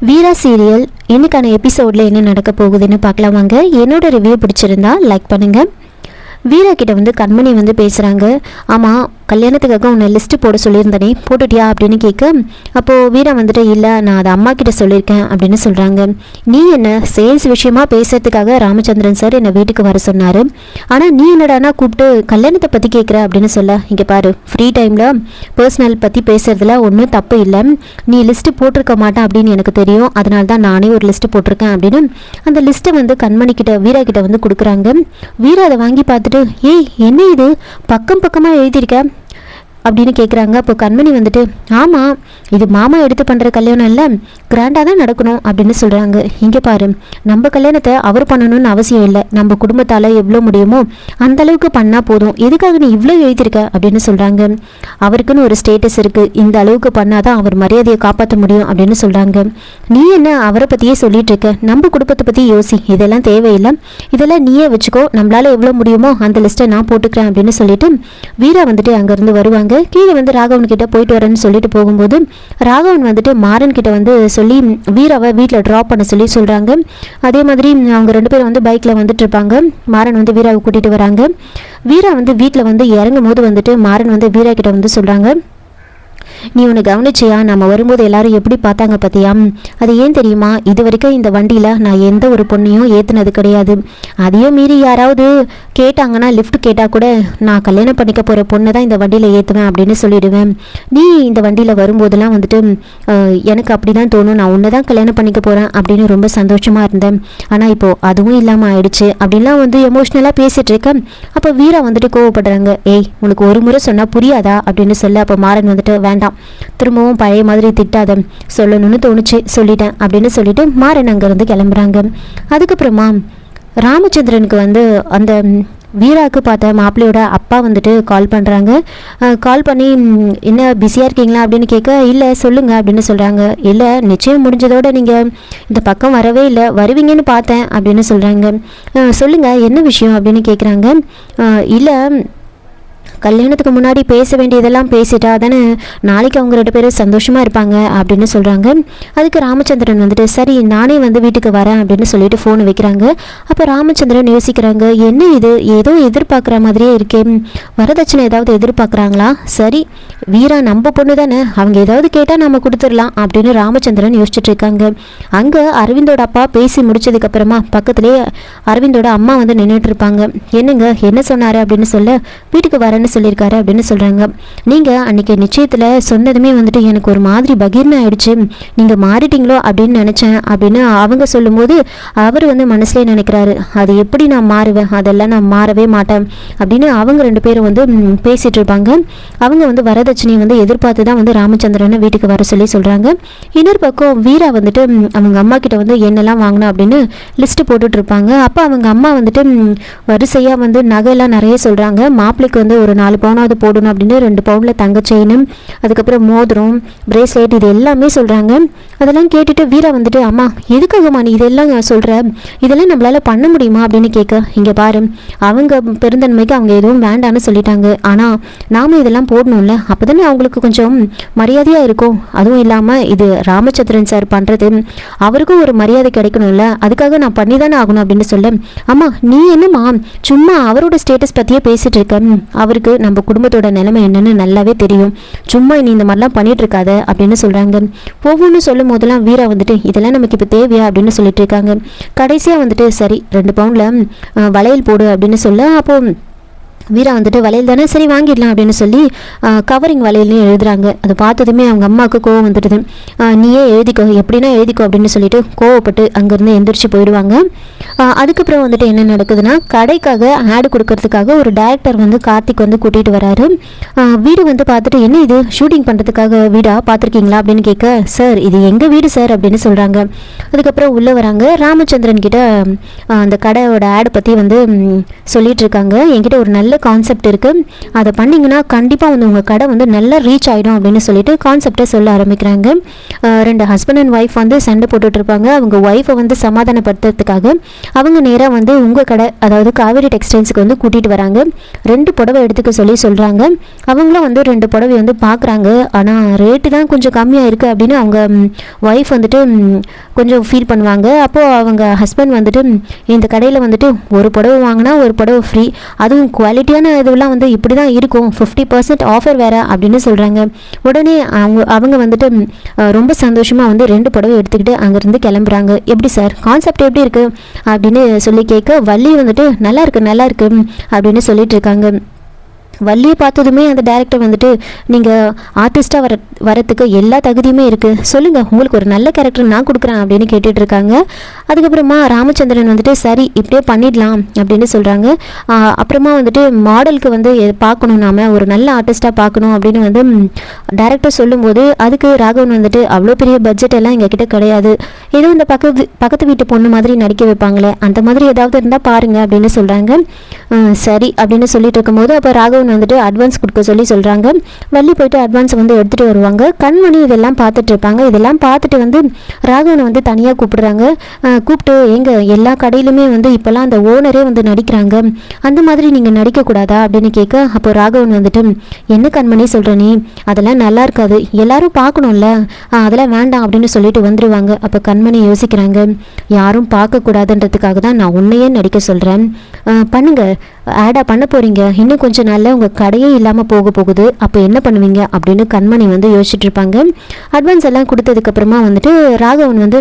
வீரா serial இன்னைக்கான எபிசோடில் என்ன நடக்க போகுதுன்னு பார்க்கலாம் வாங்க. என்னோட ரிவ்யூ பிடிச்சிருந்தா லைக் பண்ணுங்கள் வீரா கிட்ட வந்து கண்மணி வந்து பேசுகிறாங்க ஆமாம் கல்யாணத்துக்காக உன்னை லிஸ்ட்டு போட சொல்லியிருந்தனே போட்டுட்டியா அப்படின்னு கேட்க அப்போது வீரா வந்துட்டு இல்லை நான் அதை அம்மா கிட்ட சொல்லியிருக்கேன் அப்படின்னு சொல்கிறாங்க நீ என்ன சேல்ஸ் விஷயமா பேசுறதுக்காக ராமச்சந்திரன் சார் என்னை வீட்டுக்கு வர சொன்னார். ஆனால் நீ என்னடானா கூப்பிட்டு கல்யாணத்தை பற்றி கேட்குற அப்படின்னு சொல்ல. இங்கே பாரு ஃப்ரீ டைமில் பர்சனல் பற்றி பேசுறதுல ஒன்றும் தப்பு இல்லை. நீ லிஸ்ட்டு போட்டிருக்க மாட்டேன் அப்படின்னு எனக்கு தெரியும். அதனால தான் நானே ஒரு லிஸ்ட்டு போட்டிருக்கேன் அப்படின்னு அந்த லிஸ்ட்டை வந்து கண்மணி கிட்ட வீரா கிட்ட வந்து கொடுக்குறாங்க. வீரா அதை வாங்கி பார்த்துட்டு ஏய் என்ன இது? பக்கம் பக்கமாக எழுதியிருக்க. அப்படின்னு கேட்குறாங்க அப்போ கண்மணி வந்துட்டு ஆமாம் இது மாமா எடுத்து பண்ணுற கல்யாணம் இல்லை. கிராண்டாக தான் நடக்கணும். அப்படின்னு சொல்கிறாங்க இங்கே பாரு நம்ம கல்யாணத்தை அவர் பண்ணணும்னு அவசியம் இல்லை. நம்ம குடும்பத்தால் எவ்வளோ முடியுமோ அந்த அளவுக்கு பண்ணால் போதும். எதுக்காக நீ இவ்வளோ எழுதியிருக்க? அப்படின்னு சொல்கிறாங்க அவருக்குன்னு ஒரு ஸ்டேட்டஸ் இருக்குது இந்த அளவுக்கு பண்ணால் தான் அவர் மரியாதையை காப்பாற்ற முடியும் அப்படின்னு சொல்கிறாங்க நீ என்ன அவரை பற்றியே சொல்லிட்டு இருக்க? நம்ம குடும்பத்தை பற்றி யோசி. இதெல்லாம் தேவையில்லை. இதெல்லாம் நீயே வச்சுக்கோ. நம்மளால எவ்வளோ முடியுமோ அந்த லிஸ்ட்டை நான் போட்டுக்கிறேன். அப்படின்னு சொல்லிட்டு வீரா வந்துட்டு அங்கேருந்து வருவாங்க. கீழே வந்து ராகவன் கிட்ட போயிட்டு வரேன்னு சொல்லிட்டு போகும்போது ராகவன் வந்துட்டு மாறன் கிட்ட வந்து சொல்லி வீராவை வீட்டில் ட்ராப் பண்ண சொல்லி சொல்கிறாங்க அதே மாதிரி அவங்க ரெண்டு பேரும் வந்து பைக்கில் வந்துட்டு இருப்பாங்க. மாறன் வந்து வீராவை கூட்டிகிட்டு வராங்க. வீரா வந்து வீட்டில் வந்து இறங்கும் போது வந்துட்டு மாறன் வந்து வீரா கிட்ட வந்து சொல்கிறாங்க நீ உன்னை கவனிச்சியா? நம்ம வரும்போது எல்லாரும் எப்படி பார்த்தாங்க பார்த்தியா அது ஏன் தெரியுமா? இது வரைக்கும் இந்த வண்டியில் நான் எந்த ஒரு பொண்ணையும் ஏற்றுனது கிடையாது. அதையும் மீறி யாராவது கேட்டாங்கன்னா லிஃப்ட் கேட்டால் கூட நான் கல்யாணம் பண்ணிக்க போகிற பொண்ணை தான் இந்த வண்டியில் ஏற்றுவேன் அப்படின்னு சொல்லிடுவேன். நீ இந்த வண்டியில் வரும்போதெல்லாம் வந்துட்டு எனக்கு அப்படி தான் தோணும். நான் உன்னை தான் கல்யாணம் பண்ணிக்க போகிறேன் அப்படின்னு ரொம்ப சந்தோஷமாக இருந்தேன். ஆனால் இப்போது அதுவும் இல்லாமல் ஆயிடுச்சு. அப்படின்லாம் வந்து எமோஷ்னலாக பேசிகிட்டு இருக்கேன். அப்போ வீரா வந்துட்டு கோவப்படுறாங்க. ஏய் உனக்கு ஒரு முறை சொன்னால் புரியாதா? அப்படின்னு சொல்ல அப்போ மாறன் வந்துட்டு வேண்டாம் திரும்பவும் பழைய மாதிரி திட்டாத சொல்லணும்னு தோணுச்சு சொல்லிட்டேன் அப்படின்னு சொல்லிட்டு மாறன் அங்கேருந்து கிளம்புறாங்க. அதுக்கப்புறமா ராமச்சந்திரனுக்கு வந்து அந்த வீராவுக்கு பார்த்த மாப்பிள்ளையோட அப்பா வந்துட்டு கால் பண்ணுறாங்க கால் பண்ணி என்ன பிஸியாக இருக்கீங்களா? அப்படின்னு கேட்க இல்லை சொல்லுங்கள் அப்படின்னு சொல்கிறாங்க இல்லை நிச்சயம் முடிஞ்சதோடு நீங்கள் இந்த பக்கம் வரவே இல்லை வருவீங்கன்னு பார்த்தேன் அப்படின்னு சொல்கிறாங்க சொல்லுங்கள் என்ன விஷயம்? அப்படின்னு கேட்குறாங்க இல்லை கல்யாணத்துக்கு முன்னாடி பேச வேண்டியதெல்லாம் பேசிட்டா தானே நாளைக்கு அவங்க ரெண்டு பேரும் சந்தோஷமாக இருப்பாங்க அப்படின்னு சொல்கிறாங்க அதுக்கு ராமச்சந்திரன் வந்துட்டு சரி நானே வந்து வீட்டுக்கு வரேன் அப்படின்னு சொல்லிட்டு ஃபோன் வைக்கிறாங்க. அப்போ ராமச்சந்திரன் யோசிக்கிறாங்க என்ன இது? ஏதோ எதிர்பார்க்குற மாதிரியே இருக்கே. வரதட்சணை ஏதாவது எதிர்பார்க்குறாங்களா? சரி வீரா நம்ம பொண்ணு தானே. அவங்க ஏதாவது கேட்டால் நம்ம கொடுத்துடலாம் அப்படின்னு ராமச்சந்திரன் யோசிச்சுட்டு இருக்காங்க. அங்கே அரவிந்தோட அப்பா பேசி முடிச்சதுக்கப்புறமா பக்கத்துலேயே அரவிந்தோட அம்மா வந்து நின்றுட்டு இருப்பாங்க. என்னங்க என்ன சொன்னார்? அப்படின்னு சொல்ல வீட்டுக்கு வரேன்னு சொல்லியிருக்காரு அப்படின்னு சொல்கிறாங்க நீங்கள் அன்னைக்கு நிச்சயத்தில் சொன்னதுமே வந்துட்டு எனக்கு ஒரு மாதிரி பகீர்னு ஆயிடுச்சு. நீங்கள் மாறிட்டீங்களோ அப்படின்னு நினச்சேன் அப்படின்னு அவங்க சொல்லும்போது அவர் வந்து மனசுலேயே நினைக்கிறாரு. அது எப்படி நான் மாறுவேன்? அதெல்லாம் நான் மாறவே மாட்டேன் அப்படின்னு அவங்க ரெண்டு பேரும் வந்து பேசிகிட்டு இருப்பாங்க. அவங்க வந்து வரதட்சணையை வந்து எதிர்பார்த்து தான் வந்து ராமச்சந்திரனை வீட்டுக்கு வர சொல்லி சொல்கிறாங்க இன்னொரு பக்கம் வீரா வந்துட்டு அவங்க அம்மா கிட்ட வந்து என்னெல்லாம் வாங்கினா அப்படின்னு லிஸ்ட்டு போட்டுட்ருப்பாங்க அப்போ அவங்க அம்மா வந்துட்டு வரிசையாக வந்து நகையெல்லாம் நிறைய சொல்கிறாங்க மாப்பிள்ளைக்கு வந்து ஒரு நாலு பவுனாவது போடணும் அப்படின்னு ரெண்டு பவுனில் தங்க செயின் அதுக்கப்புறம் மோதிரம் பிரேஸ்லெட் இது எல்லாமே சொல்கிறாங்க அதெல்லாம் கேட்டுட்டு வீரா வந்துட்டு அம்மா எதுக்காகம்மா நீ இதெல்லாம் சொல்கிற இதெல்லாம் நம்மளால் பண்ண முடியுமா? அப்படின்னு கேட்க இங்கே பாரு அவங்க பெருந்தன்மைக்கு அவங்க எதுவும் வேண்டான்னு சொல்லிட்டாங்க. ஆனால் நாம் இதெல்லாம் போடணும்ல. அப்போ தானே அவங்களுக்கு கொஞ்சம் மரியாதையாக இருக்கும். அதுவும் இல்லாமல் இது ராமச்சந்திரன் சார் பண்ணுறது அவருக்கும் ஒரு மரியாதை கிடைக்கணும்ல. அதுக்காக நான் பண்ணி தானே ஆகணும் அப்படின்னு சொல்ல அம்மா நீ என்னம்மா சும்மா அவரோட ஸ்டேட்டஸ் பற்றியே பேசிட்டு இருக்க? அவருக்கு அவருக்கு நம்ம குடும்பத்தோட நிலைமை என்னன்னு நல்லாவே தெரியும். சும்மா நீ இந்த மாதிரிலாம் பண்ணிட்டு இருக்காத அப்படின்னு சொல்கிறாங்க ஒவ்வொன்றும் சொல்லும் போதெல்லாம் வீரா வந்துட்டு இதெல்லாம் நமக்கு இப்போ தேவையா? அப்படின்னு சொல்லிட்டு இருக்காங்க. கடைசியாக வந்துட்டு சரி ரெண்டு பவுண்டில் வளையல் போடு அப்படின்னு சொல்ல அப்போ வீரா வந்துட்டு வளையல் தானே? சரி வாங்கிடலாம் அப்படின்னு சொல்லி கவரிங் வளையல்னு எழுதுறாங்க. அதை பார்த்ததுமே அவங்க அம்மாவுக்கு கோவம் வந்துடுது. நீயே எழுதிக்கோ எப்படின்னா எழுதிக்கோ அப்படின்னு சொல்லிட்டு கோவப்பட்டு அங்கேருந்து எந்திரிச்சு போயிடுவாங்க. அதுக்கப்புறம் வந்துட்டு என்ன நடக்குதுன்னா கடைக்காக ஆடு கொடுக்கறதுக்காக ஒரு டேரக்டர் வந்து கார்த்திக் வந்து கூட்டிகிட்டு வராரு. வீடு வந்து பார்த்துட்டு என்ன இது? ஷூட்டிங் பண்ணுறதுக்காக வீடா? பார்த்துருக்கீங்களா? அப்படின்னு கேட்க சார் இது எங்கள் வீடு சார் அப்படின்னு சொல்கிறாங்க அதுக்கப்புறம் உள்ளே வராங்க. ராமச்சந்திரன் கிட்ட அந்த கடையோட ஆடு பற்றி வந்து சொல்லிட்டு இருக்காங்க. என்கிட்ட ஒரு நல்ல கான்செப்ட் இருக்குது அதை பண்ணிங்கன்னா கண்டிப்பாக வந்து உங்கள் கடை வந்து நல்லா ரீச் ஆகிடும் அப்படின்னு சொல்லிட்டு கான்செப்டை சொல்ல ஆரம்பிக்கிறாங்க. ரெண்டு ஹஸ்பண்ட் அண்ட் ஒய்ஃப் வந்து சண்டை போட்டுட்ருப்பாங்க அவங்க ஒய்ஃபை வந்து சமாதானப்படுத்துறதுக்காக அவங்க நேராக வந்து உங்கள் கடை அதாவது காவேரி டெக்ஸ்டைல்ஸுக்கு வந்து கூட்டிகிட்டு வராங்க. ரெண்டு புடவை எடுத்துக்க சொல்லி சொல்கிறாங்க அவங்களும் வந்து ரெண்டு புடவை வந்து பார்க்குறாங்க ஆனால் ரேட்டு தான் கொஞ்சம் கம்மியாக இருக்குது அப்படின்னு அவங்க ஒய்ஃப் வந்துட்டு கொஞ்சம் ஃபீல் பண்ணுவாங்க. அப்போது அவங்க ஹஸ்பண்ட் வந்துட்டு இந்த கடையில் வந்துட்டு ஒரு புடவை வாங்கினா ஒரு புடவை ஃப்ரீ அதுவும் குவாலிட்டி குவாலிட்டியான இதுவெல்லாம் வந்து இப்படி தான் இருக்கும். ஃபிஃப்டி பர்சன்ட் ஆஃபர் வேறு அப்படின்னு சொல்கிறாங்க உடனே அவங்க அவங்க வந்துட்டு ரொம்ப சந்தோஷமாக வந்து ரெண்டு புடவை எடுத்துக்கிட்டு அங்கேருந்து கிளம்புறாங்க. எப்படி சார்? கான்செப்ட் எப்படி இருக்குது அப்படின்னு சொல்லி கேட்க வள்ளி வந்துட்டு நல்லா இருக்கு நல்லா இருக்கு அப்படின்னு சொல்லிட்டு இருக்காங்க. வள்ளியை பார்த்ததுமே அந்த டேரக்டர் வந்துட்டு நீங்கள் ஆர்டிஸ்ட்டாக வர வரத்துக்கு எல்லா தகுதியுமே இருக்குது சொல்லுங்கள் உங்களுக்கு ஒரு நல்ல கேரக்டர் நான் கொடுக்குறேன் அப்படின்னு கேட்டுட்டு இருக்காங்க. அதுக்கப்புறமா ராமச்சந்திரன் வந்துட்டு சரி இப்படியே பண்ணிடலாம் அப்படின்னு சொல்கிறாங்க அப்புறமா வந்துட்டு மாடலுக்கு வந்து பார்க்கணும் நாம ஒரு நல்ல ஆர்டிஸ்ட்டாக பார்க்கணும் அப்படின்னு வந்து டேரக்டர் சொல்லும்போது அதுக்கு ராகவன் வந்துட்டு அவ்வளோ பெரிய பட்ஜெட் எல்லாம் எங்ககிட்ட கிடையாது. ஏதோ இந்த பக்கத்து பக்கத்து வீட்டு பொண்ணு மாதிரி நடிக்க வைப்பாங்களே அந்த மாதிரி ஏதாவது இருந்தால் பாருங்கள் அப்படின்னு சொல்கிறாங்க சரி அப்படின்னு சொல்லிட்டு இருக்கும்போது அப்போ ராகவன் வந்துட்டு அட்வான்ஸ் கொடுக்க சொல்லி சொல்கிறாங்க வள்ளி போயிட்டு அட்வான்ஸ் வந்து எடுத்துகிட்டு வருவாங்க. கண்மணி இதெல்லாம் பார்த்துட்டு இருப்பாங்க. இதெல்லாம் பார்த்துட்டு வந்து ராகவனை வந்து தனியாக கூப்பிடுறாங்க. கூப்பிட்டு எங்க எல்லா கடையிலுமே வந்து இப்போல்லாம் அந்த ஓனரே வந்து நடிக்கிறாங்க. அந்த மாதிரி நீங்கள் நடிக்கக்கூடாதா அப்படின்னு கேட்க அப்போ ராகவன் வந்துட்டு என்ன கண்மணி சொல்கிற நீ? அதெல்லாம் நல்லா இருக்காது. எல்லாரும் பார்க்கணும்ல. அதெல்லாம் வேண்டாம் அப்படின்னு சொல்லிட்டு வந்துடுவாங்க அப்போ கண் கண்மணி யோசிக்கிறாங்க. யாரும் பார்க்கக்கூடாதுன்றதுக்காக தான் நான் உன்னையே நடிக்க சொல்கிறேன் பண்ணுங்க. ஆடாக பண்ண போகிறீங்க இன்னும் கொஞ்சம் நாளில் உங்கள் கடையே இல்லாமல் போக போகுது. அப்போ என்ன பண்ணுவீங்க? அப்படின்னு கண்மணி வந்து யோசிச்சுட்டு இருப்பாங்க. அட்வான்ஸ் எல்லாம் கொடுத்ததுக்கப்புறமா வந்துட்டு ராகவன் வந்து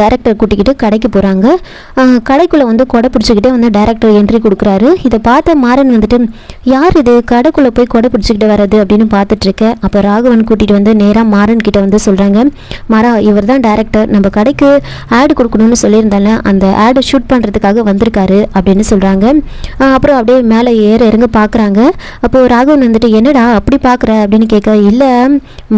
டேரக்டர் கூட்டிக்கிட்டு கடைக்கு போகிறாங்க கடைக்குள்ளே வந்து கொடை பிடிச்சிக்கிட்டே வந்து டேரக்டர் என்ட்ரி கொடுக்குறாரு. இதை பார்த்த மாறன் வந்துட்டு யார் இது? கடைக்குள்ளே போய் கொடை பிடிச்சிக்கிட்டு வர்றது? அப்படின்னு பார்த்துட்ருக்கேன் அப்போ ராகவன் கூட்டிகிட்டு வந்து நேராக மாறன் கிட்டே வந்து சொல்கிறாங்க மாறா இவர் தான் டேரக்டர் நம்ம கடைக்கு ஆடு கொடுக்கணும்னு சொல்லியிருந்தால அந்த ஆடு ஷூட் பண்ணுறதுக்காக வந்திருக்காரு. அப்படின்னு சொல்கிறாங்க அப்புறம் அப்படியே மேலே ஏற இறங்க பார்க்குறாங்க அப்போது ராகவன் வந்துட்டு என்னடா அப்படி பார்க்குற அப்படின்னு கேட்க இல்லை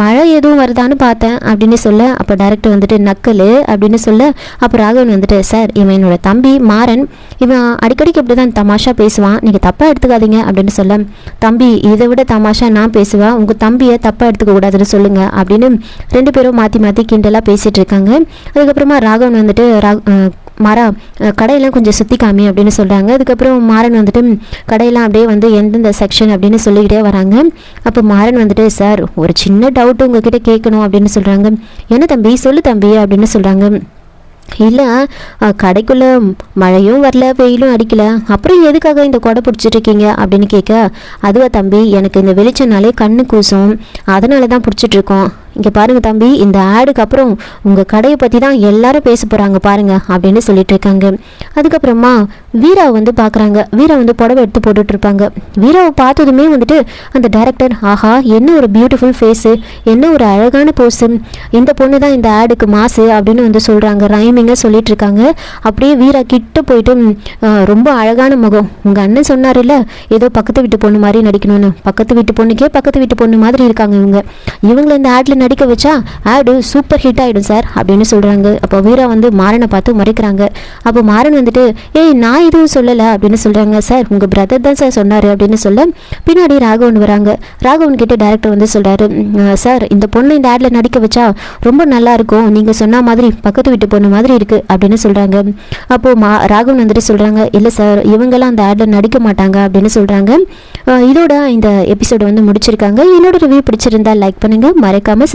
மழை எதுவும் வருதான்னு பார்த்தேன். அப்படின்னு சொல்ல அப்போ டேரக்டர் வந்துட்டு நக்கல். அப்படின்னு சொல்ல அப்போ ராகவன் வந்துட்டு சார் இவன் என்னோட தம்பி மாறன். இவன் அடிக்கடிக்கு இப்படி தான் தமாஷா பேசுவான். நீங்கள் தப்பாக எடுத்துக்காதீங்க அப்படின்னு சொல்ல தம்பி இதை விட தமாஷா நான் பேசுவேன். உங்கள் தம்பியை தப்பாக எடுத்துக்க கூடாதுன்னு சொல்லுங்க அப்படின்னு ரெண்டு பேரும் மாற்றி மாற்றி கிண்டலாக பேசிகிட்டு இருக்காங்க. அதுக்கப்புறமா ராகவன் வந்துட்டு ராக் மாறா கடையெல்லாம் கொஞ்சம் சுற்றி காமி அப்படின்னு சொல்கிறாங்க அதுக்கப்புறம் மாறன் வந்துட்டு கடையெல்லாம் அப்படியே வந்து எந்தெந்த செக்ஷன் அப்படின்னு சொல்லிக்கிட்டே வராங்க. அப்போ மாறன் வந்துட்டு சார் ஒரு சின்ன டவுட் உங்ககிட்ட கேட்கணும் அப்படின்னு சொல்கிறாங்க என்ன தம்பி? சொல்லு தம்பி அப்படின்னு சொல்கிறாங்க இல்லை கடைக்குள்ளே மழையும் வரல வெயிலும் அடிக்கல. அப்புறம் எதுக்காக இந்த கொடை பிடிச்சிட்டு இருக்கீங்க? அப்படின்னு கேட்க அதுவா தம்பி எனக்கு இந்த வெளிச்சம்னாலே கண்ணு கூசும். அதனால தான் பிடிச்சிட்ருக்கோம் இங்கே பாருங்க தம்பி இந்த ஆடுக்கு அப்புறம் உங்கள் கடையை பற்றி தான் எல்லாரும் பேச போகிறாங்க பாருங்க அப்படின்னு சொல்லிட்டு இருக்காங்க. அதுக்கப்புறமா வீராவை வந்து பார்க்குறாங்க வீரா வந்து புடவை எடுத்து போட்டுட்ருப்பாங்க வீராவை பார்த்ததுமே வந்துட்டு அந்த டேரக்டர் ஆஹா என்ன ஒரு பியூட்டிஃபுல் ஃபேஸு என்ன ஒரு அழகான போஸு இந்த பொண்ணு தான் இந்த ஆடுக்கு மாசு அப்படின்னு வந்து சொல்கிறாங்க ரைமிங்காக சொல்லிட்டு இருக்காங்க. அப்படியே வீரா கிட்ட போயிட்டு ரொம்ப அழகான முகம். உங்கள் அண்ணன் சொன்னார்ல ஏதோ பக்கத்து வீட்டு பொண்ணு மாதிரி நடிக்கணும்னு. பக்கத்து வீட்டு பொண்ணுக்கே பக்கத்து வீட்டு பொண்ணு மாதிரி இருக்காங்க இவங்க. இவங்களை இந்த ஆடில் நடிக்க வச்சா ஆடு சூப்பர் ஹிட் ஆகிடும் சார் அப்படின்னு சொல்கிறாங்க அப்போ வீரா வந்து மாறனை பார்த்து மறைக்கிறாங்க. அப்போ மாறன் வந்துட்டு ஏய் நான் எதுவும் சொல்லலை அப்படின்னு சொல்கிறாங்க சார் உங்கள் பிரதர் தான் சார் சொன்னார் அப்படின்னு சொல்ல பின்னாடி ராகவன் வராங்க. ராகவன் கிட்ட டேரக்டர் வந்து சொல்கிறாரு சார் இந்த பொண்ணு இந்த ஆடில் நடிக்க வச்சா ரொம்ப நல்லா இருக்கும். நீங்கள் சொன்ன மாதிரி பக்கத்து வீட்டு பொண்ணு மாதிரி இருக்குது அப்படின்னு சொல்கிறாங்க அப்போது மா ராகவன் வந்துட்டு சொல்கிறாங்க இல்லை சார் இவங்கெல்லாம் அந்த ஆடில் நடிக்க மாட்டாங்க அப்படின்னு சொல்கிறாங்க இதோட இந்த எபிசோடு வந்து முடிச்சிருக்காங்க. என்னோட ரிவ்யூ பிடிச்சிருந்தா லைக் பண்ணுங்கள் மறக்காமல்